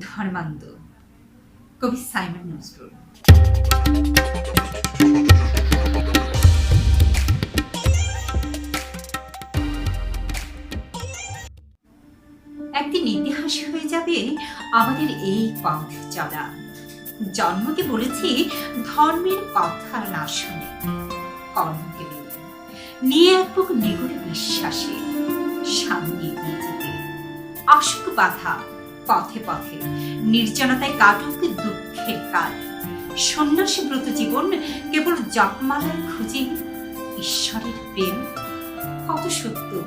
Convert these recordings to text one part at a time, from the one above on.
ধর্মান্ধ। কবি সাইমন নজরুল। একদিন ইতিহাস হয়ে যাবে আমাদের এই পথ চলা। জন্মকে বলেছি ধর্মের কথা না শুনে। কর্মকে নিয়ে। এক বুক বিশ্বাসে। সামনে এগিয়ে যেতে। আসুক বাধা পথে পথে। নির্জনতায় কাটুক দুঃখের কাল সন্ন্যাসী ব্রত জীবন কেবল জপমালায় খুঁজে ঈশ্বরের প্রেম। কত সত্য।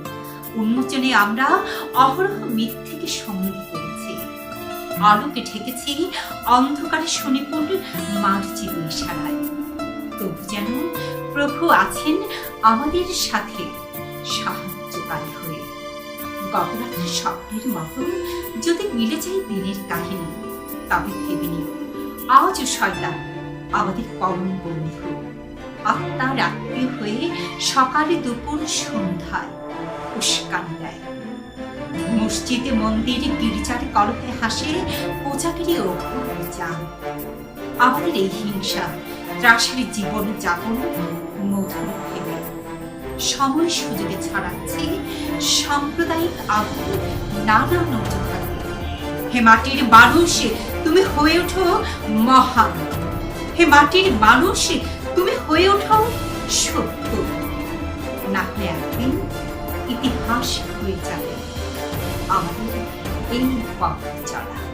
উন্মোচনে আমরা অহরহ মিথ্যেকে সঙ্গী করেছি। আলোকে ঠেকেছি অন্ধকারে শনিপুর মার্জিত ইশারায়। তবু যেন প্রভু আছেন আমাদের সাথে সাহায্যকারী হয়ে। গতরাত্রের স্বপ্নের মতো যদি মিলে যায় দিনের কাহিনী, তবে ভেবে নিও। আজও শয়তান আমাদের পরম বন্ধু। আত্মার আত্মীয় হয়ে সকালে দুপুর সন্ধ্যায় উস্কানি দেয়। মসজিদে মন্দিরে গির্জার কলহে হাসে পূজাগিরি অপূর্ব যান আমাদের এই হিংসা ত্রাসের জীবন যাপন মধুর ভেবে। সময় সুযোগে ছড়াচ্ছে সাম্প্রদায়িক আগুন নানা নৌকাতে হে মাটির মানুষ, তুমি হয়ে ওঠো মহান হে মাটির মানুষ, তুমি হয়ে ওঠো সত্য। না হলে একদিন ইতিহাস হয়ে যাবে। আমাদের এই পথ চলা।